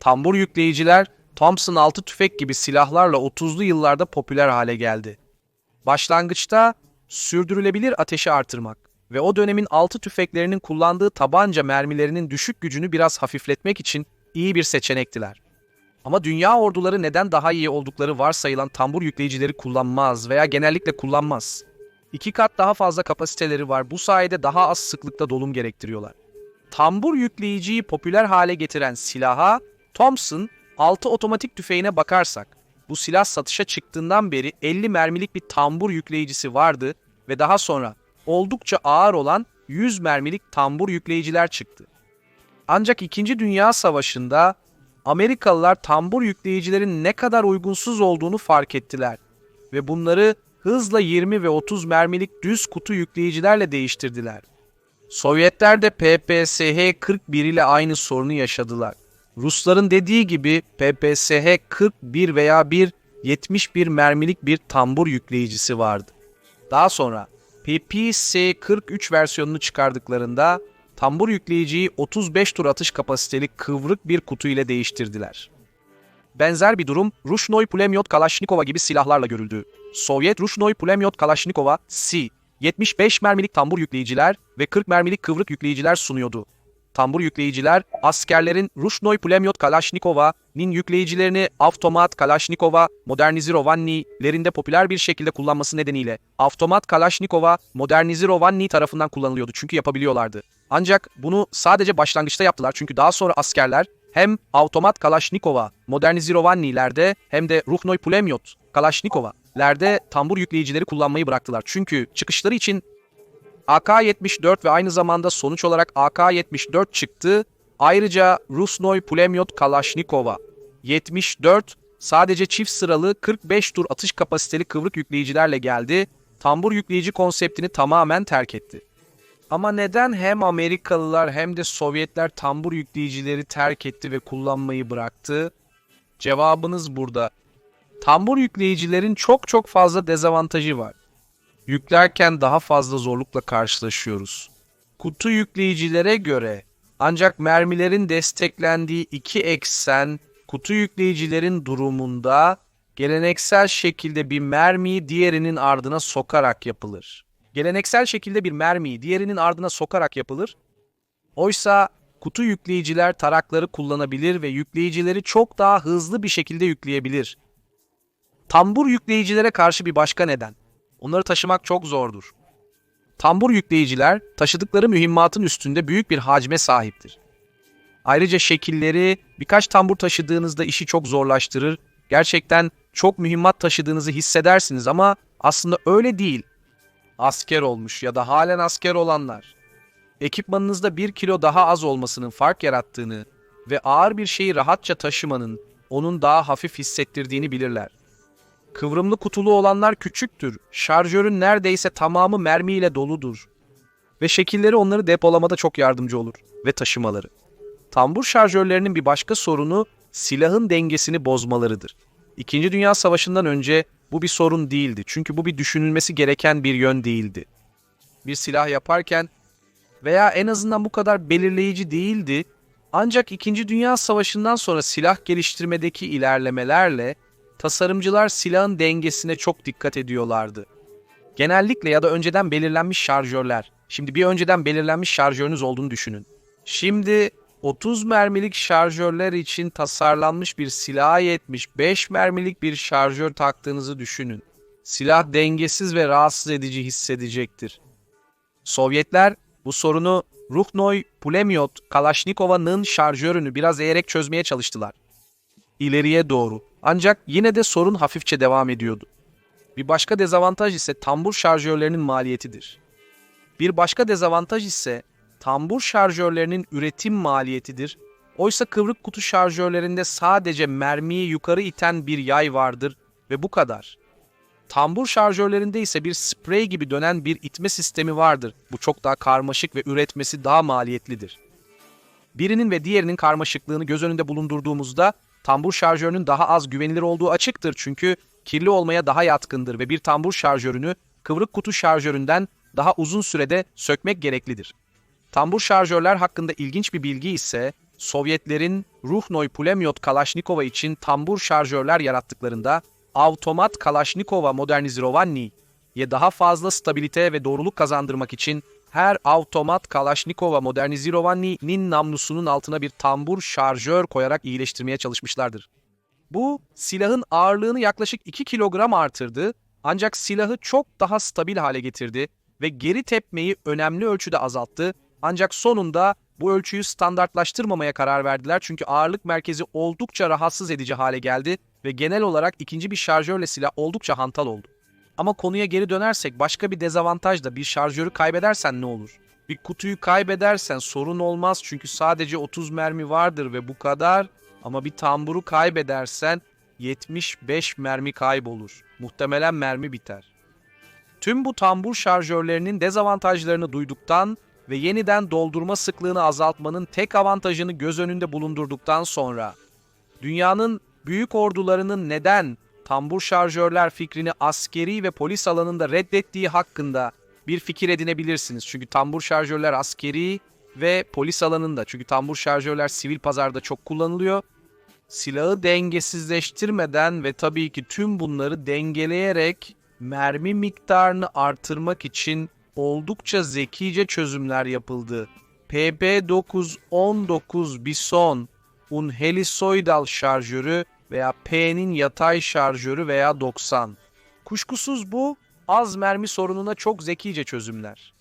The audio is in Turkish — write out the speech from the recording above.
tambur yükleyiciler Thompson altı tüfek gibi silahlarla 30'lu yıllarda popüler hale geldi. Başlangıçta sürdürülebilir ateşi artırmak ve o dönemin altı tüfeklerinin kullandığı tabanca mermilerinin düşük gücünü biraz hafifletmek için iyi bir seçenektiler. Ama dünya orduları neden daha iyi oldukları varsayılan tambur yükleyicileri kullanmaz veya genellikle kullanmaz. İki kat daha fazla kapasiteleri var. Bu sayede daha az sıklıkta dolum gerektiriyorlar. Tambur yükleyiciyi popüler hale getiren silaha Thompson 6 otomatik tüfeğine bakarsak bu silah satışa çıktığından beri 50 mermilik bir tambur yükleyicisi vardı ve daha sonra oldukça ağır olan 100 mermilik tambur yükleyiciler çıktı. Ancak 2. Dünya Savaşı'nda Amerikalılar tambur yükleyicilerin ne kadar uygunsuz olduğunu fark ettiler ve bunları hızla 20 ve 30 mermilik düz kutu yükleyicilerle değiştirdiler. Sovyetler de PPSH-41 ile aynı sorunu yaşadılar. Rusların dediği gibi PPSH-41 veya bir 71 mermilik bir tambur yükleyicisi vardı. Daha sonra PPS-43 versiyonunu çıkardıklarında tambur yükleyiciyi 35 tur atış kapasiteli kıvrık bir kutu ile değiştirdiler. Benzer bir durum Rushnoy Pulemyot Kalashnikova gibi silahlarla görüldü. Sovyet Rushnoy Pulemyot Kalashnikova C 75 mermilik tambur yükleyiciler ve 40 mermilik kıvrık yükleyiciler sunuyordu. Tambur yükleyiciler askerlerin Rushnoy Pulemyot Kalashnikova'nın yükleyicilerini Avtomat Kalashnikova Modernizirovanni'lerinde popüler bir şekilde kullanması nedeniyle Avtomat Kalashnikova Modernizirovanni tarafından kullanılıyordu çünkü yapabiliyorlardı. Ancak bunu sadece başlangıçta yaptılar çünkü daha sonra askerler hem Avtomat Kalashnikova Modernizirovanni'lerde hem de Ruhnoy Pulemyot Kalashnikova'lerde tambur yükleyicileri kullanmayı bıraktılar. Çünkü çıkışları için AK-74 ve aynı zamanda sonuç olarak AK-74 çıktı. Ayrıca Rusnoy Pulemyot Kalashnikova 74 sadece çift sıralı 45 tur atış kapasiteli kıvrık yükleyicilerle geldi. Tambur yükleyici konseptini tamamen terk etti. Ama neden hem Amerikalılar hem de Sovyetler tambur yükleyicileri terk etti ve kullanmayı bıraktı? Cevabınız burada. Tambur yükleyicilerin çok çok fazla dezavantajı var. Yüklerken daha fazla zorlukla karşılaşıyoruz. Kutu yükleyicilere göre ancak mermilerin desteklendiği iki eksen kutu yükleyicilerin durumunda geleneksel şekilde bir mermiyi diğerinin ardına sokarak yapılır. Geleneksel şekilde bir mermiyi diğerinin ardına sokarak yapılır. Oysa kutu yükleyiciler tarakları kullanabilir ve yükleyicileri çok daha hızlı bir şekilde yükleyebilir. Tambur yükleyicilere karşı bir başka neden. Onları taşımak çok zordur. Tambur yükleyiciler taşıdıkları mühimmatın üstünde büyük bir hacme sahiptir. Ayrıca şekilleri birkaç tambur taşıdığınızda işi çok zorlaştırır. Gerçekten çok mühimmat taşıdığınızı hissedersiniz ama aslında öyle değil. Asker olmuş ya da halen asker olanlar. Ekipmanınızda bir kilo daha az olmasının fark yarattığını ve ağır bir şeyi rahatça taşımanın onun daha hafif hissettirdiğini bilirler. Kıvrımlı kutulu olanlar küçüktür. Şarjörün neredeyse tamamı mermiyle doludur. Ve şekilleri onları depolamada çok yardımcı olur ve taşımaları. Tambur şarjörlerinin bir başka sorunu silahın dengesini bozmalarıdır. İkinci Dünya Savaşı'ndan önce bu bir sorun değildi. Çünkü bu bir düşünülmesi gereken bir yön değildi. Bir silah yaparken veya en azından bu kadar belirleyici değildi. Ancak İkinci Dünya Savaşı'ndan sonra silah geliştirmedeki ilerlemelerle tasarımcılar silahın dengesine çok dikkat ediyorlardı. Genellikle ya da önceden belirlenmiş şarjörler. Şimdi bir önceden belirlenmiş şarjörünüz olduğunu düşünün. Şimdi 30 mermilik şarjörler için tasarlanmış bir silaha yetmiş 5 mermilik bir şarjör taktığınızı düşünün. Silah dengesiz ve rahatsız edici hissedecektir. Sovyetler bu sorunu Ruhnoy Pulemyot Kalashnikova'nın şarjörünü biraz eğerek çözmeye çalıştılar. İleriye doğru. Ancak yine de sorun hafifçe devam ediyordu. Bir başka dezavantaj ise tambur şarjörlerinin maliyetidir. Bir başka dezavantaj ise tambur şarjörlerinin üretim maliyetidir. Oysa kıvrık kutu şarjörlerinde sadece mermiyi yukarı iten bir yay vardır ve bu kadar. Tambur şarjörlerinde ise bir sprey gibi dönen bir itme sistemi vardır. Bu çok daha karmaşık ve üretmesi daha maliyetlidir. Birinin ve diğerinin karmaşıklığını göz önünde bulundurduğumuzda tambur şarjörünün daha az güvenilir olduğu açıktır çünkü kirli olmaya daha yatkındır ve bir tambur şarjörünü kıvrık kutu şarjöründen daha uzun sürede sökmek gereklidir. Tambur şarjörler hakkında ilginç bir bilgi ise Sovyetlerin Ruhnoy Pulemyot Kalaşnikova için tambur şarjörler yarattıklarında Avtomat Kalaşnikova Modernizirovanni ye daha fazla stabilite ve doğruluk kazandırmak için her Avtomat Kalaşnikova Modernizirovanni'nin namlusunun altına bir tambur şarjör koyarak iyileştirmeye çalışmışlardır. Bu silahın ağırlığını yaklaşık 2 kilogram artırdı ancak silahı çok daha stabil hale getirdi ve geri tepmeyi önemli ölçüde azalttı ancak sonunda bu ölçüyü standartlaştırmamaya karar verdiler çünkü ağırlık merkezi oldukça rahatsız edici hale geldi ve genel olarak ikinci bir şarjörle silah oldukça hantal oldu. Ama konuya geri dönersek başka bir dezavantaj da bir şarjörü kaybedersen ne olur? Bir kutuyu kaybedersen sorun olmaz çünkü sadece 30 mermi vardır ve bu kadar. Ama bir tamburu kaybedersen 75 mermi kaybolur. Muhtemelen mermi biter. Tüm bu tambur şarjörlerinin dezavantajlarını duyduktan ve yeniden doldurma sıklığını azaltmanın tek avantajını göz önünde bulundurduktan sonra dünyanın büyük ordularının neden tambur şarjörler fikrini askeri ve polis alanında reddettiği hakkında bir fikir edinebilirsiniz. Çünkü tambur şarjörler askeri ve polis alanında. Çünkü tambur şarjörler sivil pazarda çok kullanılıyor. Silahı dengesizleştirmeden ve tabii ki tüm bunları dengeleyerek mermi miktarını artırmak için oldukça zekice çözümler yapıldı. PP919 Bison un helisoidal şarjörü veya P'nin yatay şarjörü veya 90. Kuşkusuz bu az mermi sorununa çok zekice çözümler.